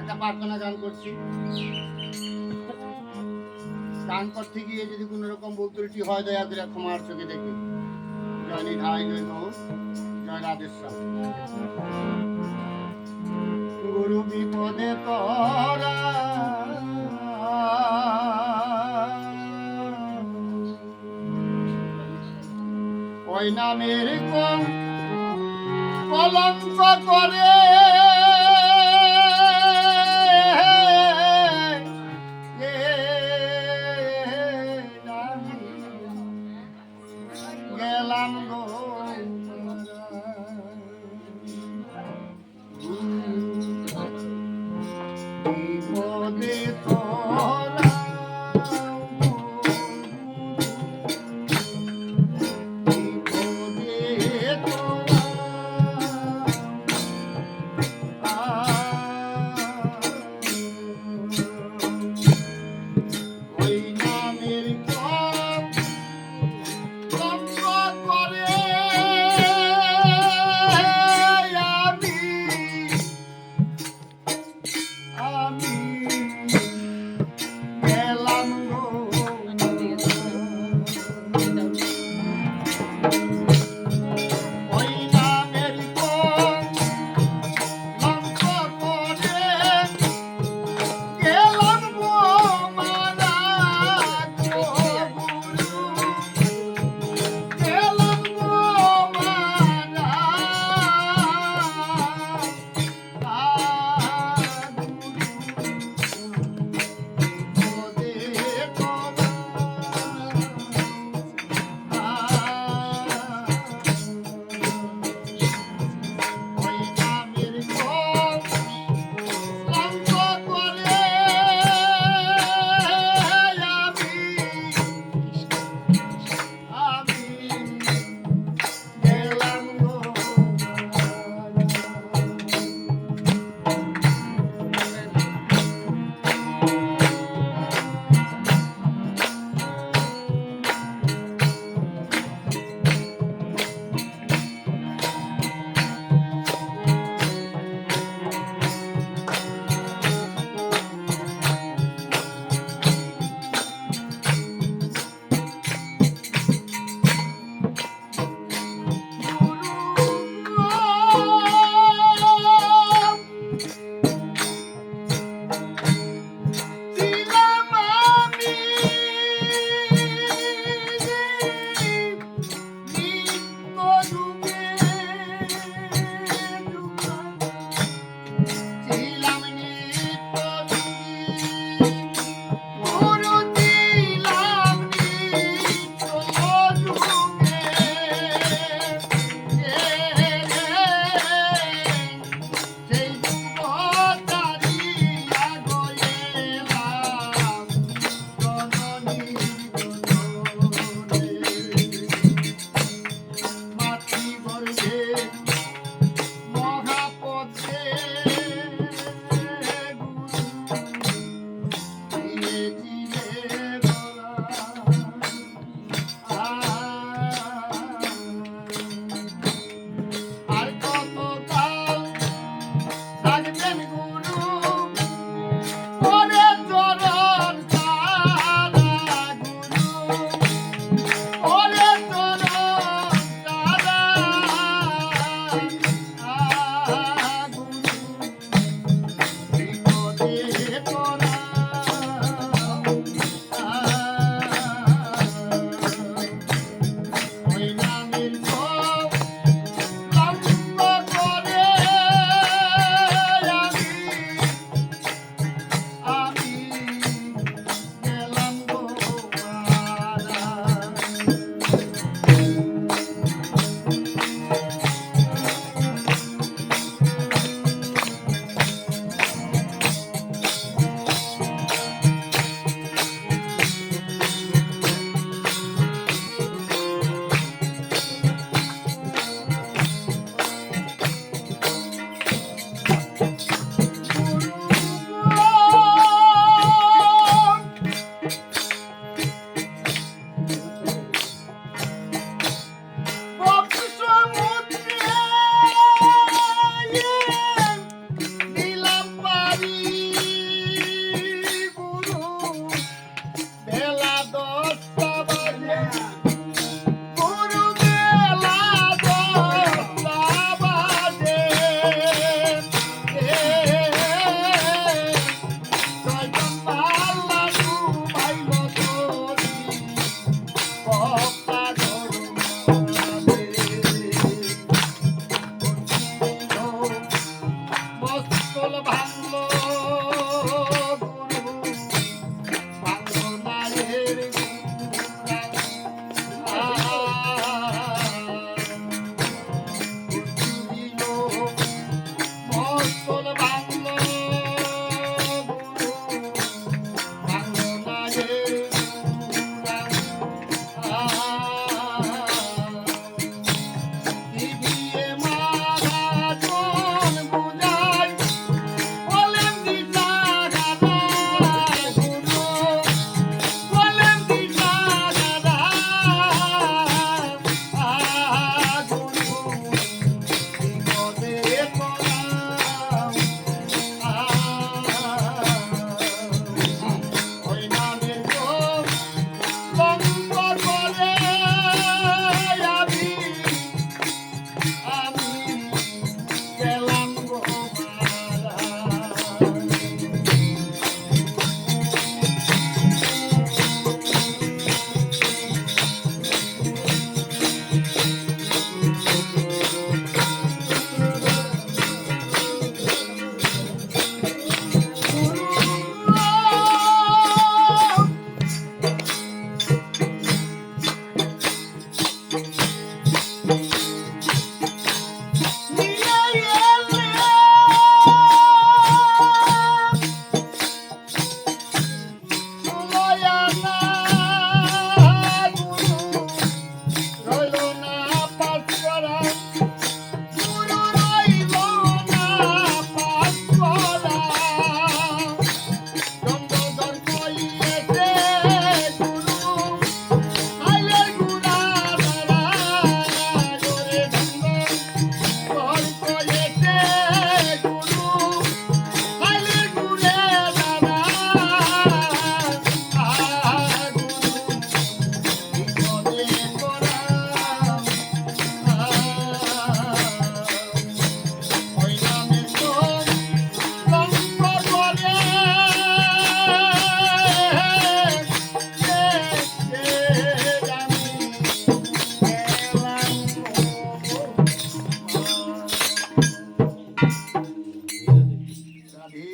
একটা প্রার্থনা গান করছি। গান করতে গিয়ে যদি কোনো রকম ভুল ত্রুটি হয়, দয়া করে ক্ষমার চোখে দেখে জয় নিধাই জয় গৌ জয় গুরু বিপদে ওই নামের কলঙ্ক করে। time.